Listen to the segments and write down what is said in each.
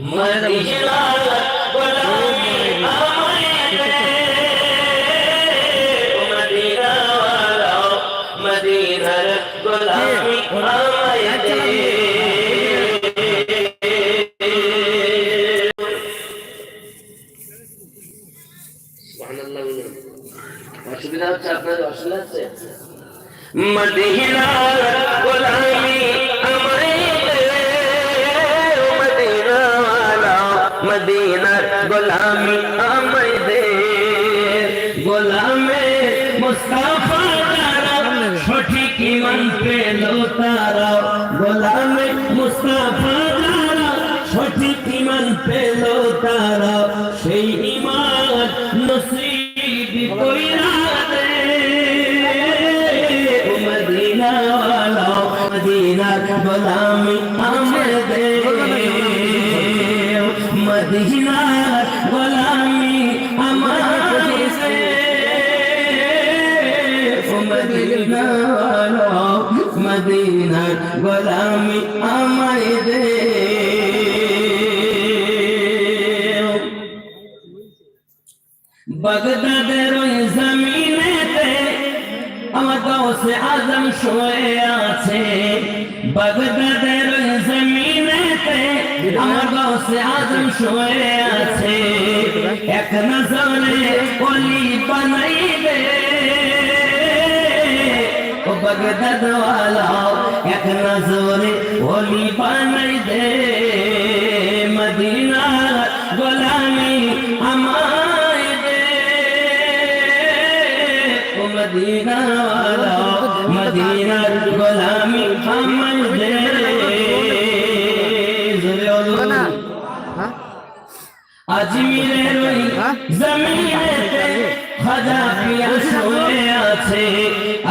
মদিনাওয়ালা মদিনার গোলামি আমায় দে অসুবিধা হচ্ছে আপনাদের অসুবিধা হচ্ছে মদিনার গোলামি মদিনার গোলামি আমায় দে। গোলামে মুস্তাফা তারা সঠিক ইমান তারা। গোলামে মুস্তাফা তারা সঠিক ইমান তারা। সেই ইমান নসিব কইরা দে। মদিনা মদিনার মদিনার গোলামি আমার দে ও মদিনার গোলামি আমায় দে বাগদাদের ওই জমিনেতে আমার গাউসে আজম শুয়ে আছে বাগদাদের ওই আমার গাউসে আজম শুয়ে আছে। এক নজরে ওলি বানাইবে। ও বাগদাদ ওয়ালা এক নজরে ওলি বানাই দে মদিনা গোলামি আমায় দে। ও মদিনা ওয়ালা মদিনার গোলামি আমায় জমিনেতে খাজা পিয়া শুয়ে আছে।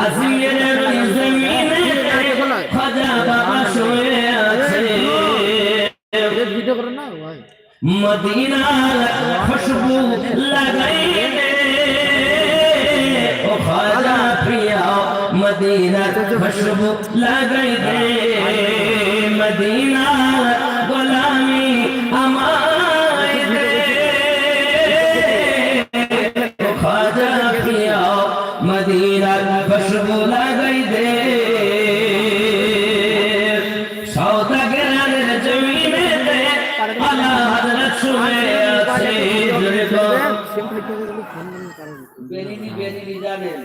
আজমিরের ওই জমিনেতে খাজা বাবা শুয়ে আছে। ভিডিও করে না ভাই মদিনার খুশবু লাগাই দে। ও খাজা প্রিয়া, মদিনার খুশবু লাগাই দে। মদিনার বেরিনি বেরিনি জানেন।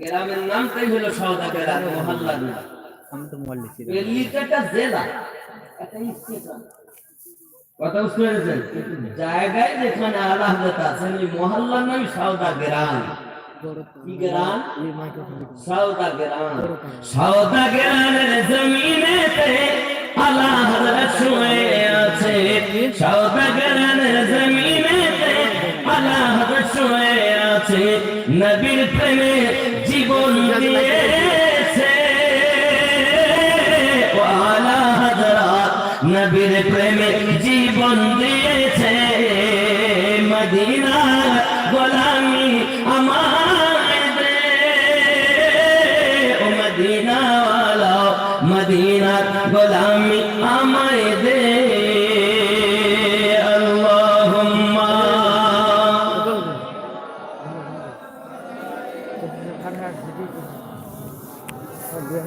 গ্রামের নামটাই হলো মহল্লার নাম। আমি তো বেরিনিটা একটা জেলা। একটা স্টেশন কথা বুঝতে পেরেছেন? জায়গায় যেখানে আলা হযরত আছেন ওই মহল্লার নাম সৌদা গ্রাম? কি গ্রাম সৌদা গ্রামের জমিনেতে শুয়ে আছে। জমিনেতে হযরত শুয়ে আছে। নবীর প্রেমে জীবন দিয়েছে। ও আলা হযরত নবীর প্রেমে জীবন দিয়েছে। মদিনা গোলামি আমায় দে। ও মদিনা মদিনার গোলামি আমায় দে।